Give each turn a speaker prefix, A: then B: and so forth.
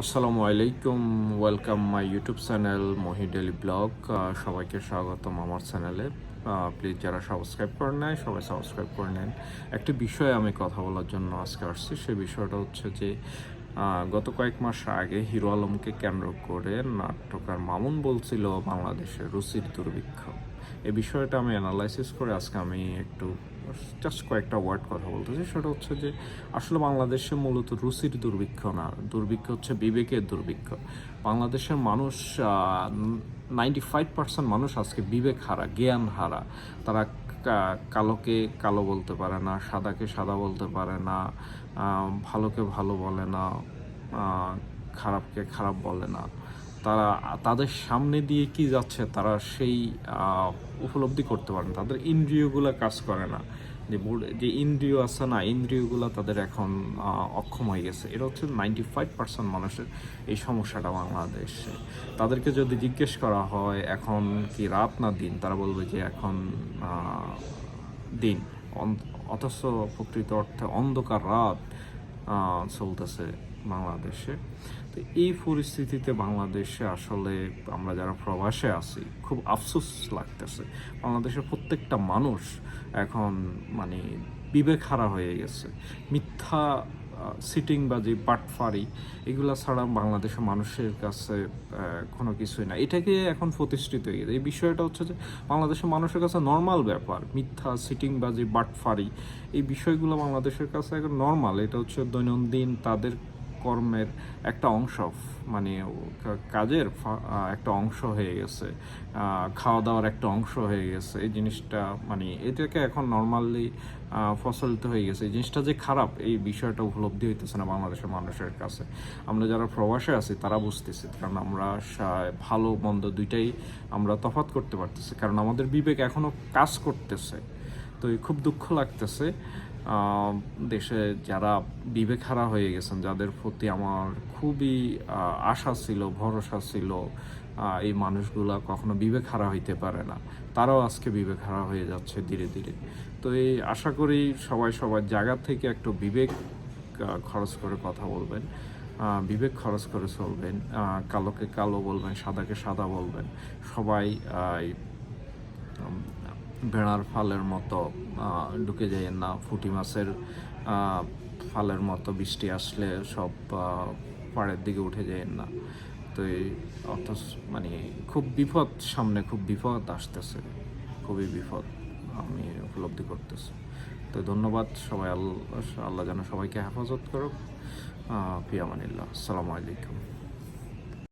A: আসসালামু আলাইকুম, welcome my YouTube channel Mohi daily vlog সবাইকে স্বাগতম আমার চ্যানেলে। প্লিজ যারা সাবস্ক্রাইব করে নেয় সবাই সাবস্ক্রাইব করে নেন। একটি বিষয়ে আমি কথা বলার জন্য আজকে আসছি সেই বিষয়টা হচ্ছে যে গত কয়েক মাস আগে হিরো আলমকে কেন্দ্র করে নাট্যকার মামুন বলছিল বাংলাদেশের রুচির দুর্ভিক্ষ। এই বিষয়টা আমি অ্যানালাইসিস করে আজকে আমি একটু জাস্ট কয়েকটা ওয়ার্ড কথা বলতেছি। সেটা হচ্ছে যে, আসলে বাংলাদেশে মূলত রুচির দুর্ভিক্ষ না। দুর্ভিক্ষ হচ্ছে বিবেকের দুর্ভিক্ষ। বাংলাদেশের মানুষ নাইনটি ফাইভ পার্সেন্ট মানুষ আজকে বিবেক হারা জ্ঞান হারা তারা কালোকে কালো বলতে পারে না, সাদাকে সাদা বলতে পারে না ভালোকে ভালো বলে না খারাপকে খারাপ বলে না। তারা, তাদের সামনে দিয়ে কি যাচ্ছে তারা সেই উপলব্ধি করতে পারে না। তাদের ইন্দ্রিয়গুলো কাজ করে না। যে যে ইন্দ্রিয় আছে না, ইন্দ্রিয়গুলো তাদের এখন অক্ষম হয়ে গেছে। এটা হচ্ছে নাইনটি ফাইভ পার্সেন্ট মানুষের এই সমস্যাটা বাংলাদেশে। তাদেরকে যদি জিজ্ঞেস করা হয়, এখন কি রাত না দিন? তারা বলবে যে এখন দিন। অথচ প্রকৃত অর্থে অন্ধকার রাত। চলতেছে বাংলাদেশে। তো এই পরিস্থিতিতে বাংলাদেশে আসলে আমরা যারা প্রবাসে আছি, খুব আফসোস লাগতেছে। বাংলাদেশের প্রত্যেকটা মানুষ এখন মানে বিবেক হারা হয়ে গেছে। মিথ্যা সিটিং বা যে পাটফারি এগুলা ছাড়া বাংলাদেশের মানুষের কাছে কোনো কিছুই না। এটাকে এখন প্রতিষ্ঠিত হয়ে গেছে। এই বিষয়টা হচ্ছে যে, বাংলাদেশের মানুষের কাছে নর্মাল ব্যাপার। মিথ্যা সিটিং বা যে বাটফারি এই বিষয়গুলো বাংলাদেশের কাছে এখন নর্মাল এটা হচ্ছে দৈনন্দিন তাদের কর্মের একটা অংশ মানে কাজের একটা অংশ হয়ে গেছে খাওয়া দাওয়ার একটা অংশ হয়ে গেছে। এই জিনিসটা মানে এটাকে এখন নর্মালি ফসলিত হয়ে গেছে। এই জিনিসটা যে খারাপ, এই বিষয়টা উপলব্ধি হইতেছে না বাংলাদেশের মানুষের কাছে। আমরা যারা প্রবাসে আছি, তারা বুঝতেছি, কারণ আমরা ভালো, মন্দ দুইটাই আমরা তফাৎ করতে পারতেছি। কারণ আমাদের বিবেক এখনও কাজ করতেছে। তো খুব দুঃখ লাগতেছে। দেশে যারা বিবেক হারা হয়ে গেছেন, যাদের প্রতি আমার খুবই আশা ছিল, ভরসা ছিল এই মানুষগুলা কখনো বিবেক হারা হইতে পারে না। তারাও আজকে বিবেক হারা হয়ে যাচ্ছে ধীরে ধীরে। তো এই আশা করি সবাই সবার জায়গা থেকে একটু বিবেক খরচ করে কথা বলবেন। বিবেক খরচ করে চলবেন। কালোকে কালো বলবেন, সাদাকে সাদা বলবেন। সবাই ভেড়ার ফালের মতো ঢুকে যায় না। ফুটি মাছের ফালের মতো বৃষ্টি আসলে সব পাড়ের দিকে উঠে যায় না। তো এই অথচ মানে খুব বিপদ সামনে খুব বিপদ আসতেছে। খুবই বিপদ আমি উপলব্ধি করতেছি। তো ধন্যবাদ সবাই আল্লাহ আল্লাহ যেন সবাইকে হেফাজত করুক। আহ, ফিয়ামানিল্লাহ। আসসালামু আলাইকুম।